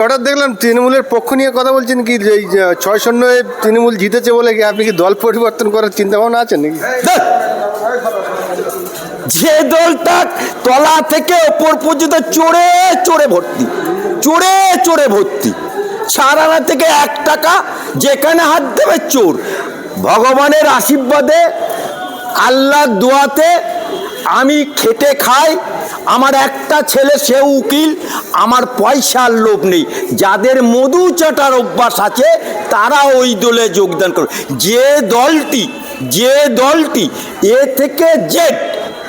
হঠাৎ দেখলাম তৃণমূলের পক্ষ নিয়ে কথা বলছেন কি, এই ছয় শূন্যে তৃণমূল জিতেছে বলে কি আপনি কি দল পরিবর্তন করার চিন্তা ভাবনা আছেন নাকি। যে দলটা তলা থেকে ওপর পর্যন্ত চড়ে চড়ে ভর্তি, চড়ে চড়ে ভর্তি, সারানা থেকে এক টাকা, যেখানে হাত দেবে চোর ভগবানের আশীর্বাদে আল্লাহ দোয়াতে আমি খেটে খাই, আমার একটা ছেলে সে উকিল, আমার পয়সার লোভ নেই। যাদের মধু চাটার অভ্যাস আছে, তারা ওই দলে যোগদান করে যে দলটি যে দলটি এ থেকে জেড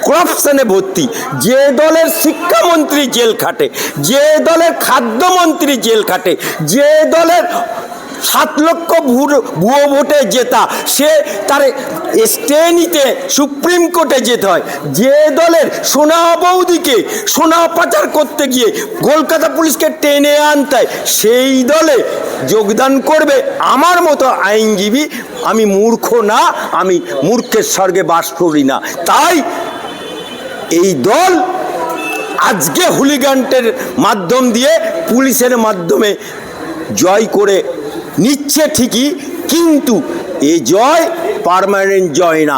করাপশনে ভর্তি, যে দলের শিক্ষামন্ত্রী জেল খাটে, যে দলের খাদ্যমন্ত্রী জেল খাটে, যে দলের সাত লক্ষ ভুয়ো- ভোটে জেতা। সে তার স্টে নিতে সুপ্রিম কোর্টে যেতে হয়। যে দলের সোনা বৌদিকে সোনা পাচার করতে গিয়ে কলকাতা পুলিশকে টেনে আনতে সেই দলে যোগদান করবে আমার মতো আইনজীবী। আমি মূর্খ না, আমি মূর্খের স্বর্গে বাস করি না। তাই এই দল আজকে হুলিগান্টের মাধ্যম দিয়ে পুলিশের মাধ্যমে জয় করে নিচ্ছে ঠিকই, কিন্তু এ জয় পার্মানেন্ট জয় না।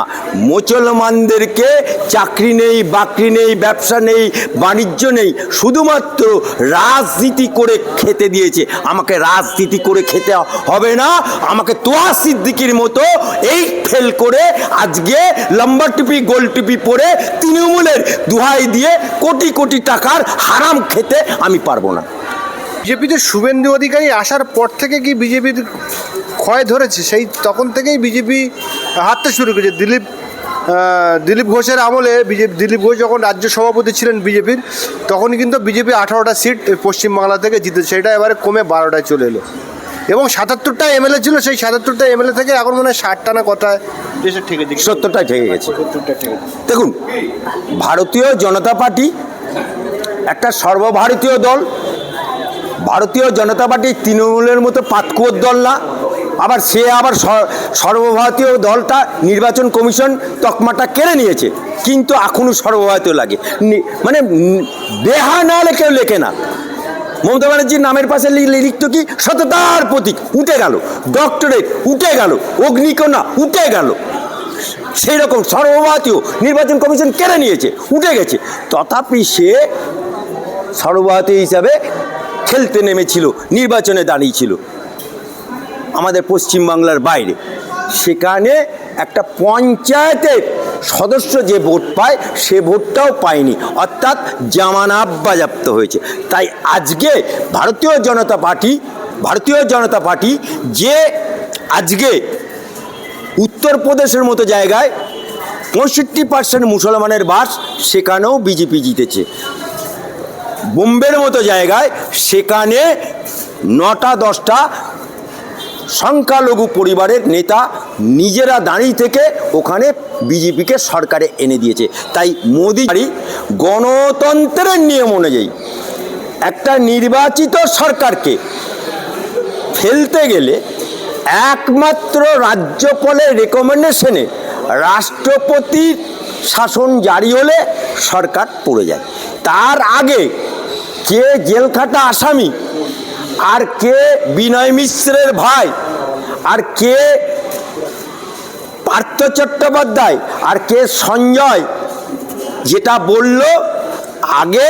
মুসলমানদেরকে চাকরি নেই, বাকরি নেই, ব্যবসা নেই, বাণিজ্য নেই, শুধুমাত্র রাজনীতি করে খেতে দিয়েছে। আমাকে রাজনীতি করে খেতে হবে না, আমাকে তোয়া সিদ্দিকির মতো এই ফেল করে আজকে লম্বা টুপি, গোল টুপি পরে তৃণমূলের দুহাই দিয়ে কোটি কোটি টাকার হারাম খেতে আমি পারব না। বিজেপিতে শুভেন্দু অধিকারী আসার পর থেকে কি বিজেপির ক্ষয় ধরেছে? সেই তখন থেকেই বিজেপি হাঁটতে শুরু করেছে। দিলীপ দিলীপ ঘোষের আমলে বিজেপি দিলীপ ঘোষ যখন রাজ্য সভাপতি ছিলেন বিজেপির তখন কিন্তু বিজেপি আঠারোটা সিট পশ্চিমবাংলা থেকে জিতে সেটা এবারে কমে বারোটায় চলে এলো। এবং সাতাত্তরটা এমএলএ ছিল সেই সাতাত্তরটা এমএলএ থেকে এখন মনে হয় ষাটটা না ঠেকেছে সত্যটা ঠেকে গেছে। দেখুন ভারতীয় জনতা পার্টি একটা সর্বভারতীয় দল ভারতীয় জনতা পার্টি তৃণমূলের মতো পাতকুয়োর দল না। আবার সে আবার সর্বভারতীয় দলটা, নির্বাচন কমিশন তকমাটা কেড়ে নিয়েছে। কিন্তু এখনও সর্বভারতীয় লাগে। মানে দেহা না লেখেও লেখে না। মমতা ব্যানার্জির নামের পাশে লিখত কি? সততার প্রতীক, উঠে গেল। ডক্টরেট, উঠে গেল। অগ্নিকণা, উঠে গেল। সেই রকম সর্বভারতীয় নির্বাচন কমিশন কেড়ে নিয়েছে, উঠে গেছে। তথাপি সে সর্বভারতীয় হিসাবে খেলতে নেমেছিল, নির্বাচনে দাঁড়িয়েছিল আমাদের পশ্চিমবাংলার বাইরে। সেখানে একটা পঞ্চায়েতের সদস্য যে ভোট পায়, সে ভোটটাও পায়নি। অর্থাৎ জামানা বাজাপ্ত হয়েছে। তাই আজকে ভারতীয় জনতা পার্টি, ভারতীয় জনতা পার্টি যে আজকে উত্তরপ্রদেশের মতো জায়গায় পঁয়ষট্টি পার্সেন্ট মুসলমানের বাস, সেখানেও বিজেপি জিতেছে। বোম্বের মতো জায়গায় সেখানে নটা, দশটা সংখ্যালঘু পরিবারের নেতা নিজেরা দাঁড়িয়ে থেকে ওখানে বিজেপিকে সরকারে এনে দিয়েছে। তাই মোদি গণতন্ত্রের নিয়ম অনুযায়ী একটা নির্বাচিত সরকারকে ফেলতে গেলে একমাত্র রাজ্যপালের রেকমেন্ডেশনে রাষ্ট্রপতির শাসন জারি হলে সরকার পড়ে যায়। তার আগে কে জেলখাটা আসামি? আর কে বিনয় মিশ্রের ভাই? আর কে পার্থ চট্টোপাধ্যায়? আর কে সঞ্জয়? যেটা বলল, আগে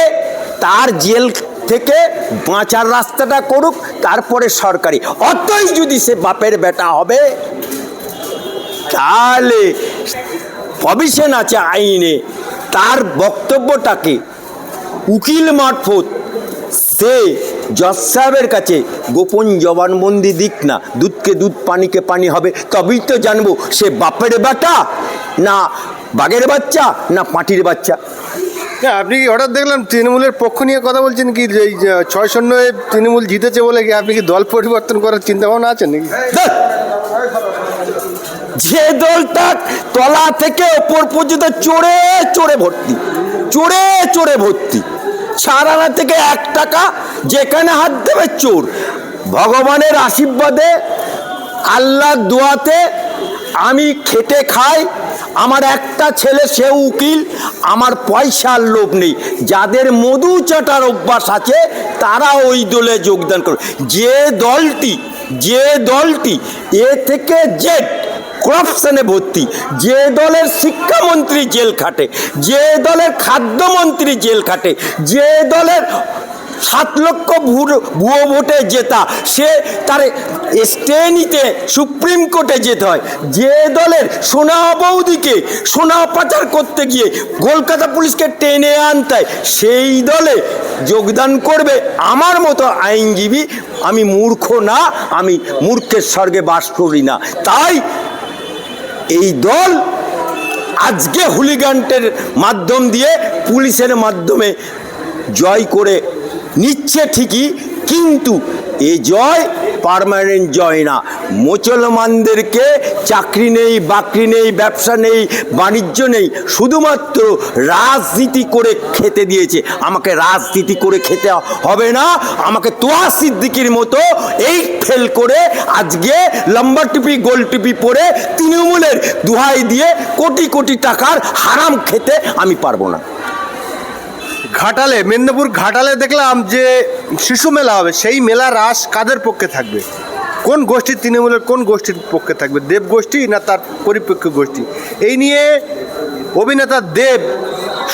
তার জেল থেকে বাঁচার রাস্তাটা করুক, তারপরে সরকারি। অতই যদি সে বাপের বেটা হবে, তাহলে প্রভিশন আছে আইনে। তার বক্তব্যটাকে উকিল মারফত সে জজ সাহেবের কাছে গোপন জবানবন্দি দিক না দুধকে দুধ পানিকে পানি হবে তবেই তো জানব সে বাপের বাটা না বাঘের বাচ্চা না পাটির বাচ্চা। হ্যাঁ আপনি কি হঠাৎ দেখলাম তৃণমূলের পক্ষ নিয়ে কথা বলছেন কি যে এই ছয় শূন্যে তৃণমূল জিতেছে বলে কি আপনি কি দল পরিবর্তন করার চিন্তা ভাবনা আছে নাকি যে দলটা তলা থেকে ওপর পর্যন্ত চড়ে চড়ে ভর্তি চড়ে চড়ে ভর্তি। সারানা থেকে এক টাকা যেখানে হাত দেবে চোর। ভগবানের আশীর্বাদে আল্লাহ দোয়াতে আমি খেটে খাই। আমার একটা ছেলে, সে উকিল। আমার পয়সার লোভ নেই। যাদের মধু চাটার অভ্যাস আছে, তারা ওই দলে যোগদান করবে। যে দলটি যে দলটি, এ থেকে জেড করাপশনে ভর্তি। যে দলের শিক্ষামন্ত্রী জেল খাটে, যে দলের খাদ্যমন্ত্রী জেল খাটে, যে দলের সাত লক্ষ ভুয়ো- ভোটে জেতা, সে তার স্টে নিতে সুপ্রিম কোর্টে যেতে হয়। যে দলের সোনা বৌদিকে সোনা পাচার করতে গিয়ে কলকাতা পুলিশকে টেনে আনতে সেই দলে যোগদান করবে আমার মতো আইনজীবী। আমি মূর্খ না, আমি মূর্খের স্বর্গে বাস করি না। তাই এই দল আজকে হুলিগান্টের মাধ্যম দিয়ে পুলিশের মাধ্যমে জয় করে নিচ্ছে ঠিকই, কিন্তু এই জয় পার্মানেন্ট জয় না। মুসলমানদেরকে চাকরি নেই, বাকরি নেই, ব্যবসা নেই, বাণিজ্য নেই, শুধুমাত্র রাজনীতি করে খেতে দিয়েছে। আমাকে রাজনীতি করে খেতে হবে না, আমাকে তোয়া সিদ্দিকির মতো এই ফেল করে আজকে লম্বা টিপি, গোল টিপি পরে তৃণমূলের দুহাই দিয়ে কোটি কোটি টাকার হারাম খেতে আমি পারব না। ঘাটালে, মেদিনীপুর ঘাটালে দেখলাম যে শিশু মেলা হবে। সেই মেলা রাস কাদের পক্ষে থাকবে? কোন গোষ্ঠী তৃণমূলের কোন গোষ্ঠীর পক্ষে থাকবে? দেব গোষ্ঠী না তার পরিপেক্ষ গোষ্ঠী? এই নিয়ে অভিনেতা দেব,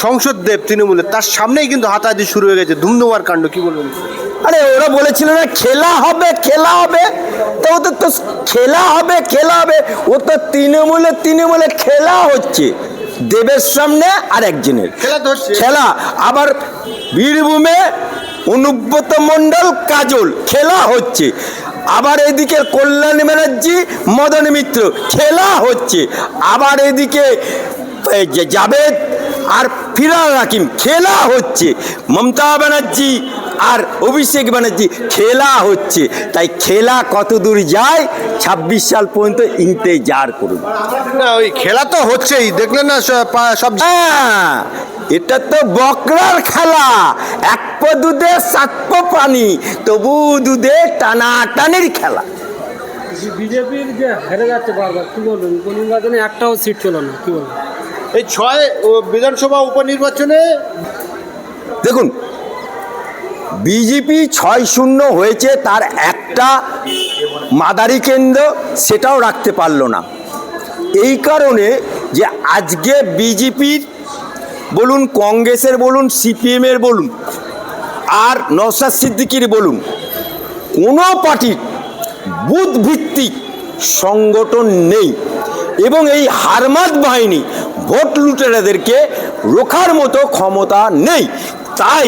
সংসদ দেব তৃণমূলের, তার সামনেই কিন্তু হাতাহাতি শুরু হয়ে গেছে, ধুমধুমার কাণ্ড, কি বলবেন? আরে, ওরা বলেছিল না, খেলা হবে খেলা হবে। তো ওদের তো খেলা হবে খেলা হবে। ও তো তৃণমূলে তৃণমূলে খেলা হচ্ছে। দেবের সামনে আর একজনের খেলা আবার বীরভূমে অনুব্রত মণ্ডল কাজল। খেলা হচ্ছে। আবার এদিকে কল্যাণ ব্যানার্জি মদন মিত্র। খেলা হচ্ছে। আবার এদিকে জাভেদ আর ফিরাল হাকিম। খেলা হচ্ছে। মমতা ব্যানার্জি আর অভিষেক ব্যানার্জি খেলা হচ্ছে। তাই খেলা কত দূর যায় ছাব্বিশ সাল পর্যন্ত ইন্তেজার করুন। না ওই খেলা তো হচ্ছেই দেখলেন না সব হ্যাঁ এটা তো বকরার খেলা। এক পো দুধে সাত পো পানি তবু দুধে টানাটানির খেলা। বিজেপির যে হেরে যাচ্ছে বারবার কি বলবেন? কোন নির্বাচনে একটাও সিট পেল না কি বলবেন? এই ছয় ও বিধানসভা উপনির্বাচনে দেখুন বিজেপি ছয় শূন্য হয়েছে, তার একটা মাদারি কেন্দ্র সেটাও রাখতে পারল না। এই কারণে যে আজকে বিজেপির বলুন, কংগ্রেসের বলুন, সিপিএমের বলুন, আর নওশাদ সিদ্দিকির বলুন, কোনো পার্টির বুথ ভিত্তিক সংগঠন নেই এবং এই হারমাত বাহিনী, ভোট লুটেরাদেরকে রোখার মতো ক্ষমতা নেই। তাই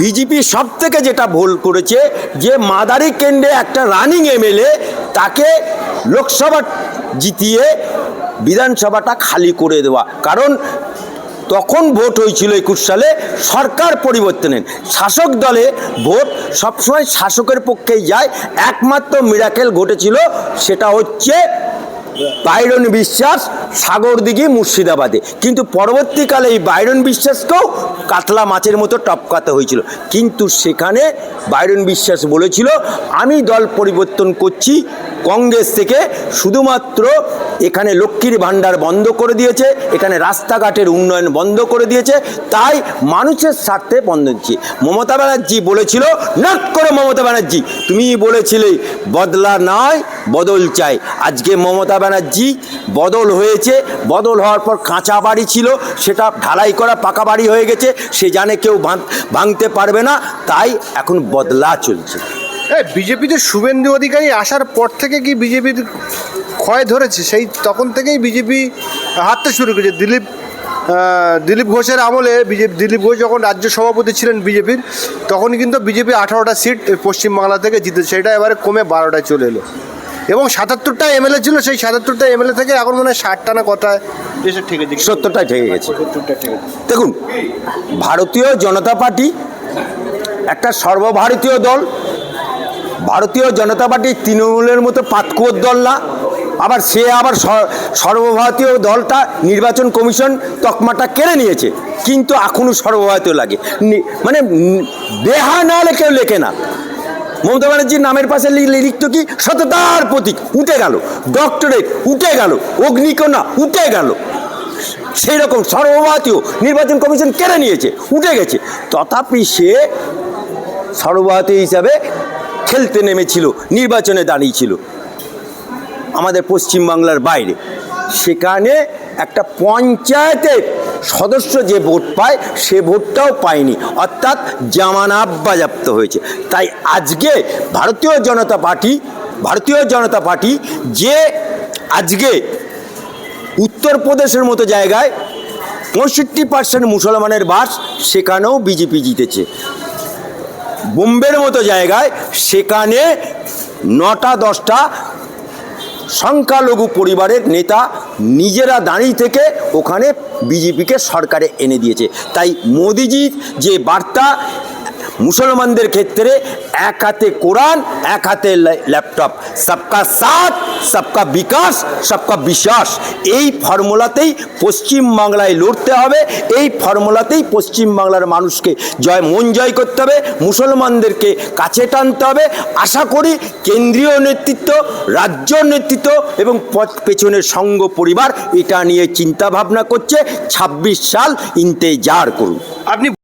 বিজেপি সব থেকে যেটা ভুল করেছে, যে মাদারি কেন্দ্রে একটা রানিং এমএলএ তাকে লোকসভা জিতিয়ে বিধানসভাটা খালি করে দেওয়া। কারণ তখন ভোট হয়েছিল একুশ সালে, সরকার পরিবর্তনের। শাসক দলে ভোট সবসময় শাসকের পক্ষেই যায়। একমাত্র মিরাকেল ঘটেছিল, সেটা হচ্ছে বাইরন বিশ্বাস সাগর সাগরদিঘি মুর্শিদাবাদে। কিন্তু পরবর্তীকালে এই বাইরন বিশ্বাসকেও কাতলা মাছের মতো টপকাতে হয়েছিল। কিন্তু সেখানে বাইরন বিশ্বাস বলেছিল, আমি দল পরিবর্তন করছি, কংগ্রেস থেকে শুধুমাত্র এখানে লক্ষ্মীর ভাণ্ডার বন্ধ করে দিয়েছে, এখানে রাস্তাঘাটের উন্নয়ন বন্ধ করে দিয়েছে, তাই মানুষের স্বার্থে বন্ধ দিচ্ছে মমতা ব্যানার্জি বলেছিল, নাক করে মমতা ব্যানার্জি তুমি বলেছিলে, বদলা নয় বদল চাই। আজকে মমতা ব্যানার্জি বদল হয়েছে। বদল হওয়ার পর কাঁচা বাড়ি ছিল, সেটা ঢালাই করা পাকা বাড়ি হয়ে গেছে, সে জানে কেউ ভাঙ- ভাঙতে পারবে না, তাই এখন বদলা চলছে। বিজেপিতে শুভেন্দু অধিকারী আসার পর থেকে কি বিজেপির ক্ষয় ধরেছে? সেই তখন থেকেই বিজেপি হাঁটতে শুরু করেছে। দিলীপ দিলীপ ঘোষের আমলে বিজেপি, দিলীপ ঘোষ যখন রাজ্য সভাপতি ছিলেন বিজেপির, তখন কিন্তু বিজেপি আঠারোটা সিট পশ্চিমবাংলা থেকে জিতে সেটা এবারে কমে বারোটায় চলে এলো। এবং সাতাত্তরটা এমএলএ ছিল সেই সাতাত্তরটা এমএলএ থেকে এখন মনে হয় ষাটটা না ঠেকেছে সত্তরটাই ঠেকে গেছে। দেখুন ভারতীয় জনতা পার্টি একটা সর্বভারতীয় দল ভারতীয় জনতা পার্টি তৃণমূলের মতো পাতকুয়োর দল না আবার সে আবার সর্বভারতীয় দলটা নির্বাচন কমিশন তকমাটা কেড়ে নিয়েছে কিন্তু এখনও সর্বভারতীয় লাগে। মানে দেহা না কেউ লেখে না। মমতা ব্যানার্জির নামের পাশে লিখত কি? সততার প্রতীক, উঠে গেল। ডক্টরেট, উঠে গেল। অগ্নিকণা, উঠে গেল। সেই রকম সর্বভারতীয় নির্বাচন কমিশন কেড়ে নিয়েছে, উঠে গেছে। তথাপি সে সর্বভারতীয় হিসাবে খেলতে নেমেছিল, নির্বাচনে দাঁড়িয়েছিল। আমাদের পশ্চিমবাংলার বাইরে। সেখানে একটা পঞ্চায়েতের সদস্য যে ভোট পায়, সে ভোটটাও পায়নি। অর্থাৎ জামানা বাজাপ্ত হয়েছে। তাই আজকে ভারতীয় জনতা পার্টি, ভারতীয় জনতা পার্টি যে আজকে উত্তরপ্রদেশের মতো জায়গায় পঁয়ষট্টি পার্সেন্ট মুসলমানের বাস, সেখানেও বিজেপি জিতেছে। বোম্বের মতো জায়গায়, সেখানে নটা, দশটা সংখ্যালঘু পরিবারের নেতা নিজেরা দাঁড়িয়ে থেকে ওখানে বিজেপিকে সরকারে এনে দিয়েছে। তাই মোদিজির যে বার্তা মুসলমানদের ক্ষেত্রে এক হাতে কোরআন, এক হাতে ল্যা- ল্যাপটপ। সবকা সাথ, সবকা বিকাশ, সবকা বিশ্বাস। এই ফর্মুলাতেই পশ্চিমবাংলায় লড়তে হবে, এই ফর্মুলাতেই পশ্চিমবাংলার মানুষকে জয়, মন জয় করতে হবে, মুসলমানদেরকে কাছে টানতে হবে। আশা করি কেন্দ্রীয় নেতৃত্ব, রাজ্য নেতৃত্ব এবং পেছনের সঙ্গ পরিবার এটা নিয়ে চিন্তা ভাবনা করছে। ২৬ সাল ইন্তেজার করুন। আপনি